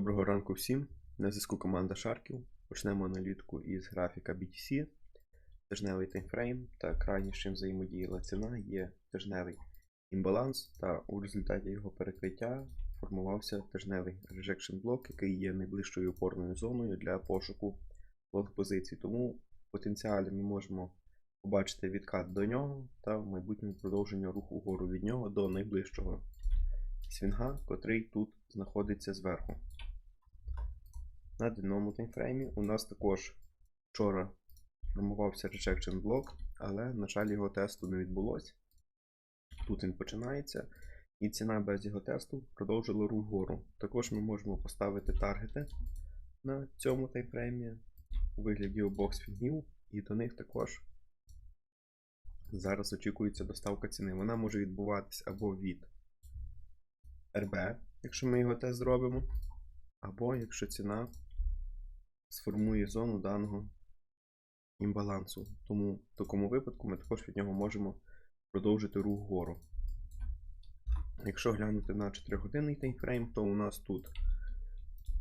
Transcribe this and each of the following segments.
Доброго ранку всім. На зв'язку команда Шарків. Почнемо аналітику із графіка BTC. Тижневий таймфрейм та крайнє, з чим взаємодіяла ціна, є тижневий імбаланс, та у результаті його перекриття формувався тижневий rejection блок, який є найближчою опорною зоною для пошуку лонг позицій. Тому в потенціалі ми можемо побачити відкат до нього та в майбутньому продовження руху вгору від нього до найближчого свінга, котрий тут знаходиться зверху. На денному таймфреймі у нас також вчора формувався rejection блок, але, на жаль, його тесту не відбулося. Тут він починається, і ціна без його тесту продовжила рух вгору. Також ми можемо поставити таргети на цьому таймфреймі у вигляді обох свінгів, і до них також зараз очікується доставка ціни. Вона може відбуватись або від РБ, якщо ми його тест зробимо, або якщо ціна сформує зону даного імбалансу. Тому в такому випадку ми також від нього можемо продовжити рух вгору. Якщо глянути на 4-годинний таймфрейм, то у нас тут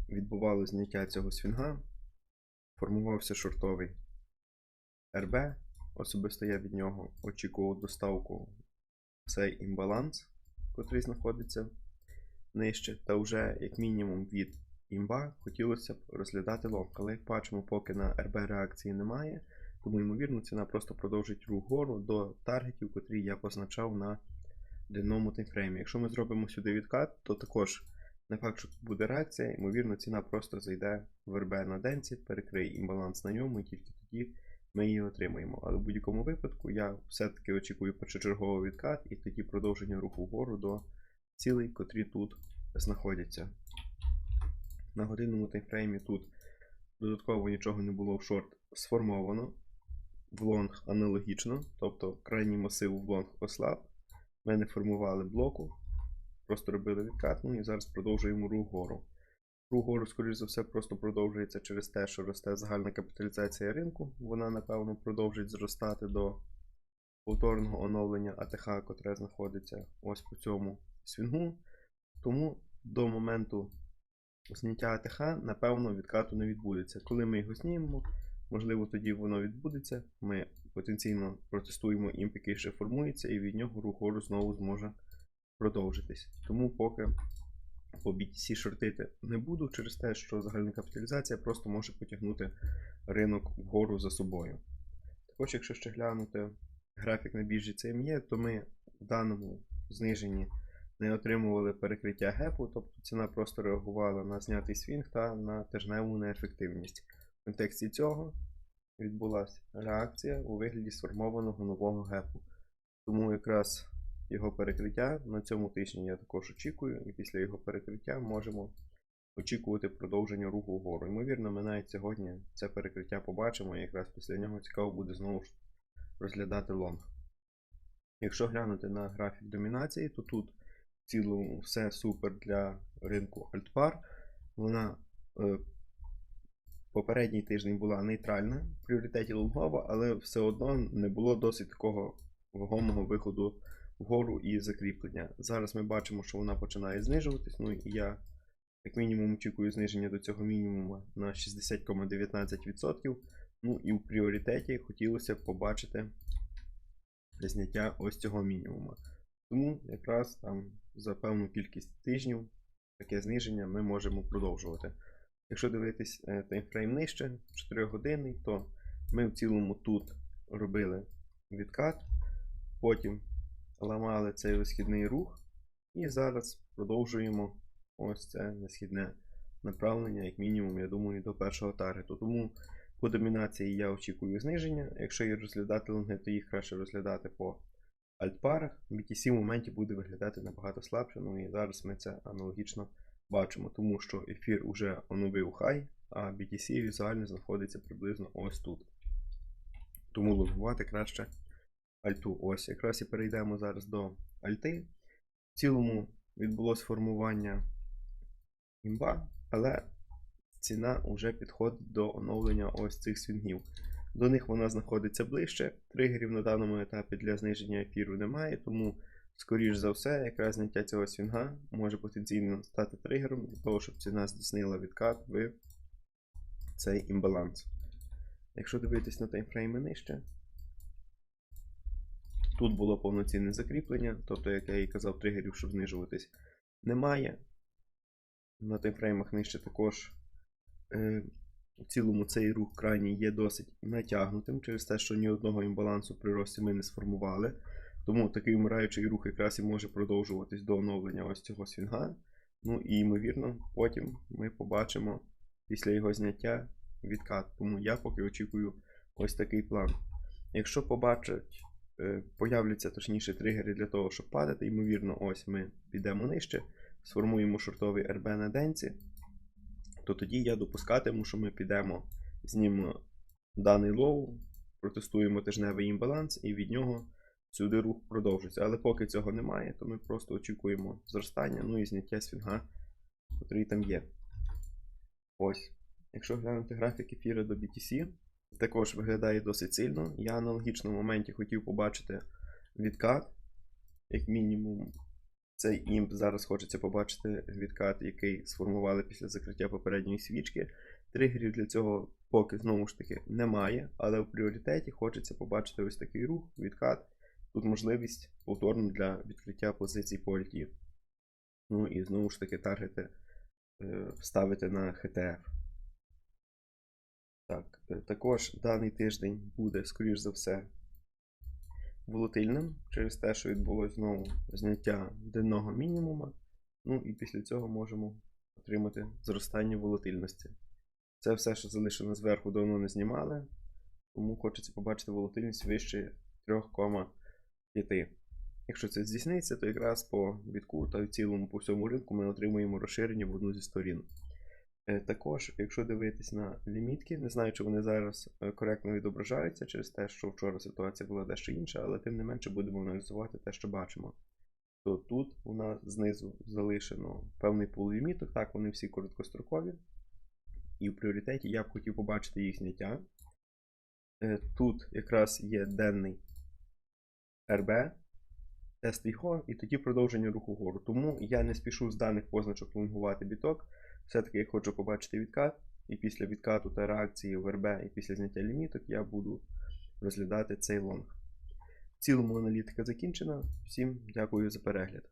відбувалося зняття цього свінга, формувався шортовий РБ. Особисто я від нього очікував доставку цей імбаланс, котрий знаходиться нижче, та вже як мінімум від імба хотілося б розглядати лонг. Але як бачимо, поки на РБ реакції немає, тому ймовірно ціна просто продовжить рух вгору до таргетів, котрі я позначав на денному таймфреймі. Якщо ми зробимо сюди відкат, то також не факт, що тут буде реакція, ймовірно, ціна просто зайде в РБ на денці, перекриє імбаланс на ньому, і тільки тоді ми її отримаємо. Але в будь-якому випадку я все-таки очікую першочерговий відкат і тоді продовження руху вгору до цілей, котрі тут знаходяться. На годинному таймфреймі тут додатково нічого не було в шорт сформовано. В лонг аналогічно, тобто крайній масив в лонг ослаб. Ми не формували блоку, просто робили відкат, ну і зараз продовжуємо рух вгору. Рух вгору, скоріш за все, просто продовжується через те, що росте загальна капіталізація ринку. Вона, напевно, продовжить зростати до повторного оновлення АТХ, котре знаходиться ось по цьому свінгу. Тому до моменту зняття АТХ, напевно, відкату не відбудеться. Коли ми його знімемо, можливо, тоді воно відбудеться. Ми потенційно протестуємо імп, який ще формується, і від нього рух знову зможе продовжитись. Тому поки по BTC шортити не буду через те, що загальна капіталізація просто може потягнути ринок вгору за собою. Також, якщо ще глянути графік на біржі CME, то ми в даному зниженні не отримували перекриття гепу, тобто ціна просто реагувала на знятий свінг та на тижневу неефективність. В контексті цього відбулася реакція у вигляді сформованого нового гепу. Тому якраз його перекриття на цьому тижні я також очікую, і після його перекриття можемо очікувати продовження руху вгору. Ймовірно, ми навіть сьогодні це перекриття побачимо, і якраз після нього цікаво буде знову ж розглядати лонг. Якщо глянути на графік домінації, то тут цілому все супер для ринку Альтпар. Вона е, попередній тиждень була нейтральна в пріоритеті лонгова, але все одно не було досить такого вагомого виходу вгору і закріплення. Зараз ми бачимо, що вона починає знижуватись. Ну і я, як мінімум, очікую зниження до цього мінімуму на 60,19%. Ну і в пріоритеті хотілося побачити зняття ось цього мінімуму. Тому якраз там за певну кількість тижнів таке зниження ми можемо продовжувати. Якщо дивитись е, таймфрейм нижче, 4 години, то ми в цілому тут робили відкат, потім ламали цей висхідний рух, і зараз продовжуємо ось це несхідне направлення, як мінімум, я думаю, до першого таргету. Тому по домінації я очікую зниження. Якщо її розглядати лонги, то їх краще розглядати по альтпарах. BTC в моменті буде виглядати набагато слабше. Ну і зараз ми це аналогічно бачимо, тому що ефір вже оновив хай, а BTC візуально знаходиться приблизно ось тут. Тому лонгувати краще альту. Ось якраз і перейдемо зараз до альти. В цілому відбулося формування імба, але ціна вже підходить до оновлення ось цих свінгів. До них вона знаходиться ближче. Тригерів на даному етапі для зниження ефіру немає, тому скоріш за все, якраз зняття цього свінга може потенційно стати тригером для того, щоб ціна здійснила відкат в цей імбаланс. Якщо дивитись на таймфрейми нижче, тут було повноцінне закріплення, тобто, як я і казав, тригерів, щоб знижуватись, немає. На таймфреймах нижче також е, в цілому цей рух крайній є досить натягнутим через те, що ні одного імбалансу при рості ми не сформували. Тому такий вмираючий рух якраз і може продовжуватись до оновлення ось цього свінга. Ну і ймовірно, потім ми побачимо після його зняття відкат. Тому я поки очікую ось такий план. Якщо побачать, е, появляться точніше тригери для того, щоб падати, ймовірно, ось ми підемо нижче, сформуємо шортовий РБ на денці, то тоді я допускатиму, що ми підемо, знімемо даний лоу, протестуємо тижневий імбаланс, і від нього сюди рух продовжиться. Але поки цього немає, то ми просто очікуємо зростання, ну і зняття свінга, який там є. Ось. Якщо глянути графік ефіра до BTC, також виглядає досить сильно. Я аналогічно в моменті хотів побачити відкат, як мінімум. Цей імп зараз хочеться побачити відкат, який сформували після закриття попередньої свічки. Тригерів для цього поки знову ж таки немає, але в пріоритеті хочеться побачити ось такий рух, відкат. Тут можливість повторно для відкриття позицій по альті. Ну і знову ж таки таргети е, ставити на HTF. Так, е, також даний тиждень буде, скоріш за все, волатильним через те, що відбулось знову зняття денного мінімума. Ну і після цього можемо отримати зростання волатильності. Це все, що залишено зверху, давно не знімали, тому хочеться побачити волатильність вище 3,5. Якщо це здійсниться, то якраз по бітку та в цілому по всьому ринку ми отримуємо розширення в одну зі сторін. Е, Також, якщо дивитись на лімітки, не знаю, чи вони зараз е, коректно відображаються через те, що вчора ситуація була дещо інша, але тим не менше будемо аналізувати те, що бачимо. То тут у нас знизу залишено певний пул ліміток, так, вони всі короткострокові. І в пріоритеті я б хотів побачити їх зняття. Е, Тут якраз є денний РБ, тест його, і тоді продовження руху вгору. Тому я не спішу з даних позначок лонгувати біток. Все-таки я хочу побачити відкат, і після відкату та реакції в РБ і після зняття ліміток я буду розглядати цей лонг. В цілому аналітика закінчена. Всім дякую за перегляд.